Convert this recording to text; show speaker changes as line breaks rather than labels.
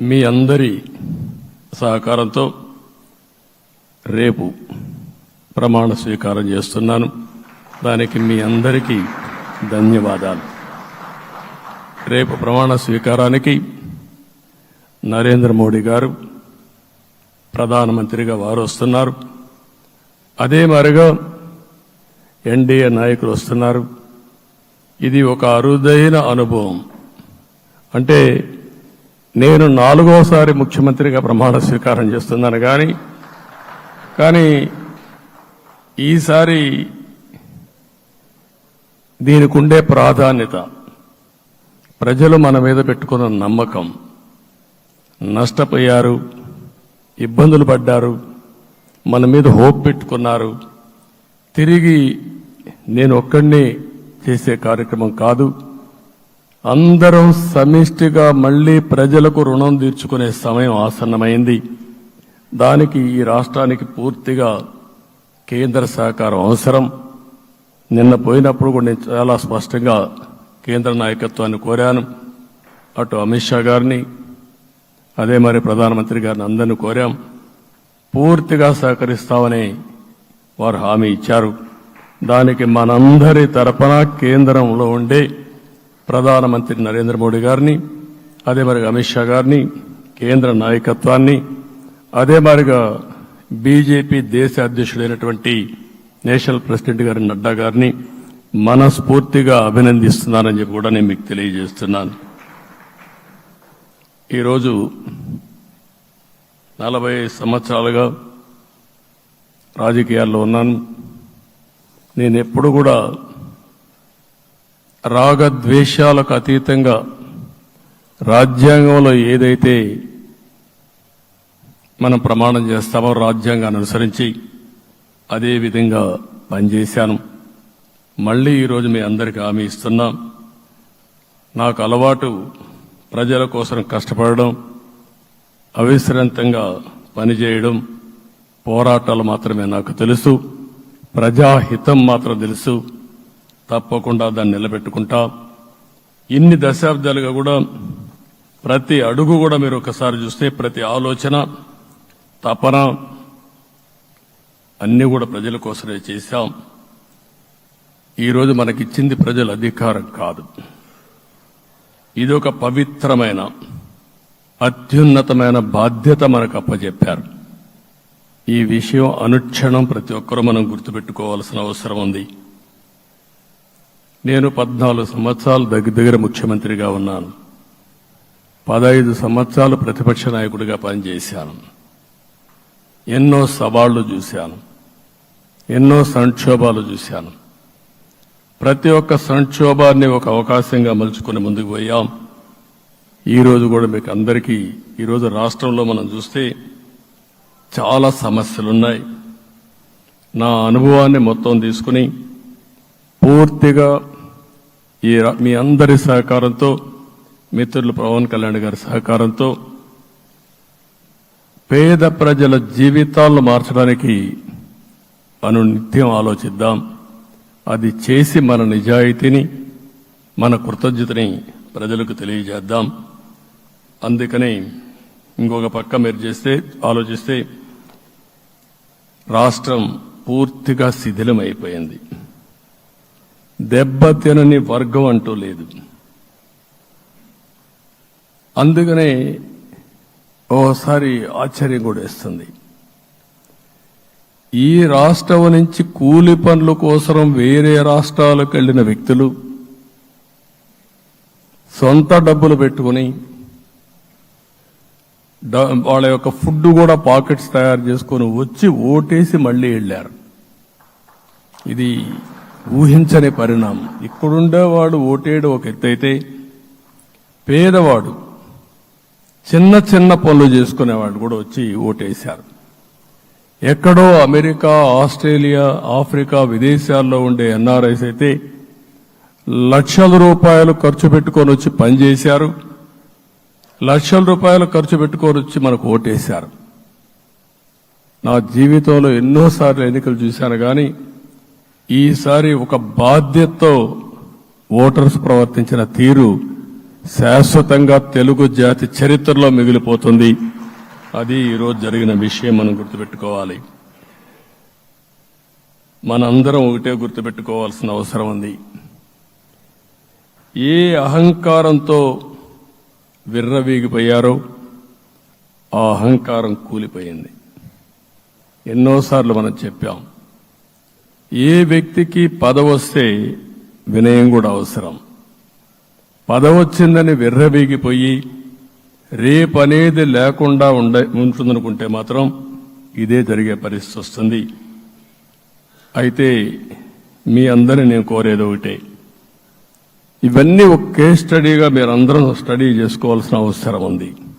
మీ అందరి సహకారంతో రేపు ప్రమాణ స్వీకారం చేస్తున్నాను. దానికి మీ అందరికీ ధన్యవాదాలు. రేపు ప్రమాణ స్వీకారానికి నరేంద్ర మోడీ గారు ప్రధానమంత్రిగా వారు వస్తున్నారు అదే మరిగా ఎన్డీఏ నాయకులు వస్తున్నారు. ఇది ఒక అరుదైన అనుభవం. అంటే నేను నాలుగోసారి ముఖ్యమంత్రిగా ప్రమాణ స్వీకారం చేస్తున్నాను కానీ కానీ ఈసారి దీనికి ఉండే ప్రాధాన్యత ప్రజలు మన మీద పెట్టుకున్న నమ్మకం నష్టపోయారు ఇబ్బందులు పడ్డారు మన మీద హోప్ పెట్టుకున్నారు తిరిగి నేను ఒక్కడినే చేసే కార్యక్రమం కాదు. అందరం సమిష్టిగా మళ్ళీ ప్రజలకు రుణం తీర్చుకునే సమయం ఆసన్నమైంది. దానికి ఈ రాష్ట్రానికి పూర్తిగా కేంద్ర సహకారం అవసరం. నిన్న పోయినప్పుడు కూడా నేను చాలా స్పష్టంగా కేంద్ర నాయకత్వాన్ని కోరాను. అటు అమిత్ షా గారిని అదే మరి ప్రధానమంత్రి గారిని అందరిని కోరాం. పూర్తిగా సహకరిస్తామని వారు హామీ ఇచ్చారు. దానికి మనందరి తరపున కేంద్రంలో ఉండే ప్రధానమంత్రి నరేంద్ర మోడీ గారిని అదే మరిగా అమిత్ షా గారిని కేంద్ర నాయకత్వాన్ని అదే మరిగా బీజేపీ దేశ అధ్యక్షుడైనటువంటి నేషనల్ ప్రెసిడెంట్ గారి నడ్డా గారిని మనస్ఫూర్తిగా అభినందిస్తున్నానని చెప్పి కూడా నేను మీకు తెలియజేస్తున్నాను. ఈరోజు నలభై సంవత్సరాలుగా రాజకీయాల్లో ఉన్నాను. నేను ఎప్పుడు కూడా రాగద్వేషాలకు అతీతంగా రాజ్యాంగంలో ఏదైతే మనం ప్రమాణం చేస్తామో రాజ్యాంగాన్ని అనుసరించి అదే విధంగా పనిచేశాను. మళ్ళీ ఈరోజు మీ అందరికీ హామీ ఇస్తున్నాం నాకు అలవాటు ప్రజల కోసం కష్టపడడం అవిశ్రాంతంగా పనిచేయడం పోరాటాలు మాత్రమే నాకు తెలుసు ప్రజాహితం మాత్రం తెలుసు. తప్పకుండా దాన్ని నిలబెట్టుకుంటా. ఇన్ని దశాబ్దాలుగా కూడా ప్రతి అడుగు కూడా మీరు ఒకసారి చూస్తే ప్రతి ఆలోచన తపన అన్ని కూడా ప్రజల కోసమే చేశాం. ఈరోజు మనకిచ్చింది ప్రజల అధికారం కాదు. ఇది ఒక పవిత్రమైన అత్యున్నతమైన బాధ్యత మనకు అప్పజెప్పారు. ఈ విషయం అనుక్షణం ప్రతి ఒక్కరూ మనం గుర్తుపెట్టుకోవాల్సిన అవసరం ఉంది. నేను పద్నాలుగు సంవత్సరాలు దగ్గర దగ్గర ముఖ్యమంత్రిగా ఉన్నాను. పదహైదు సంవత్సరాలు ప్రతిపక్ష నాయకుడిగా పనిచేశాను. ఎన్నో సవాళ్ళు చూశాను. ఎన్నో సంక్షోభాలు చూశాను. ప్రతి ఒక్క సంక్షోభాన్ని ఒక అవకాశంగా మలుచుకుని ముందుకు పోయాం. ఈ రోజు కూడా మీకు అందరికీ ఈరోజు రాష్ట్రంలో మనం చూస్తే చాలా సమస్యలున్నాయి. నా అనుభవాన్ని మొత్తం తీసుకుని పూర్తిగా ఈ మీ అందరి సహకారంతో మిత్రులు పవన్ కళ్యాణ్ గారి సహకారంతో పేద ప్రజల జీవితాలను మార్చడానికి మనం నిత్యం ఆలోచిద్దాం. అది చేసి మన నిజాయితీని మన కృతజ్ఞతని ప్రజలకు తెలియజేద్దాం. అందుకని ఇంకొక పక్క మీరు చేస్తే ఆలోచిస్తే రాష్ట్రం పూర్తిగా శిథిలమైపోయింది. దెబ్బతినని వర్గం అంటూ లేదు. అందుకనే ఓసారి ఆశ్చర్యం కూడా ఇస్తుంది ఈ రాష్ట్రం నుంచి కూలి పనుల కోసం వేరే రాష్ట్రాలకు వెళ్ళిన వ్యక్తులు సొంత డబ్బులు పెట్టుకుని డ- వాళ్ళ యొక్క ఫుడ్ కూడా పాకెట్స్ తయారు చేసుకొని వచ్చి ఓటేసి మళ్ళీ వెళ్ళారు. ఇది ఊహించని పరిణామం. ఇక్కడుండేవాడు ఓటేడు ఒక ఎత్తైతే పేదవాడు చిన్న చిన్న పనులు చేసుకునేవాడు కూడా వచ్చి ఓటేశారు. ఎక్కడో అమెరికా ఆస్ట్రేలియా ఆఫ్రికా విదేశాల్లో ఉండే ఎన్ఆర్ఐస్ అయితే లక్షల రూపాయలు ఖర్చు పెట్టుకొని వచ్చి పనిచేశారు. లక్షల రూపాయలు ఖర్చు పెట్టుకొని వచ్చి మనకు ఓటేశారు. నా జీవితంలో ఎన్నోసార్లు ఎన్నికలు చూశాను కానీ ఈసారి ఒక బాధ్యతతో ఓటర్స్ ప్రవర్తించిన తీరు శాశ్వతంగా తెలుగు జాతి చరిత్రలో మిగిలిపోతుంది. అది ఈరోజు జరిగిన విషయం మనం గుర్తుపెట్టుకోవాలి. మనందరం ఒకటే గుర్తుపెట్టుకోవాల్సిన అవసరం ఉంది. ఏ అహంకారంతో విర్రవీగిపోయారో ఆ అహంకారం కూలిపోయింది. ఎన్నోసార్లు మనం చెప్పాం ఏ వ్యక్తికి పదవొస్తే వినయం కూడా అవసరం. పదవొచ్చిందని విర్రబీగిపోయి రేపనేది లేకుండా ఉండ ఉంటుందనుకుంటే మాత్రం ఇదే జరిగే పరిస్థితి వస్తుంది అయితే మీ అందరిని నేను కోరేది ఒకటే. ఇవన్నీ ఒక కేస్ స్టడీగా మీరందరం స్టడీ చేసుకోవాల్సిన అవసరం ఉంది.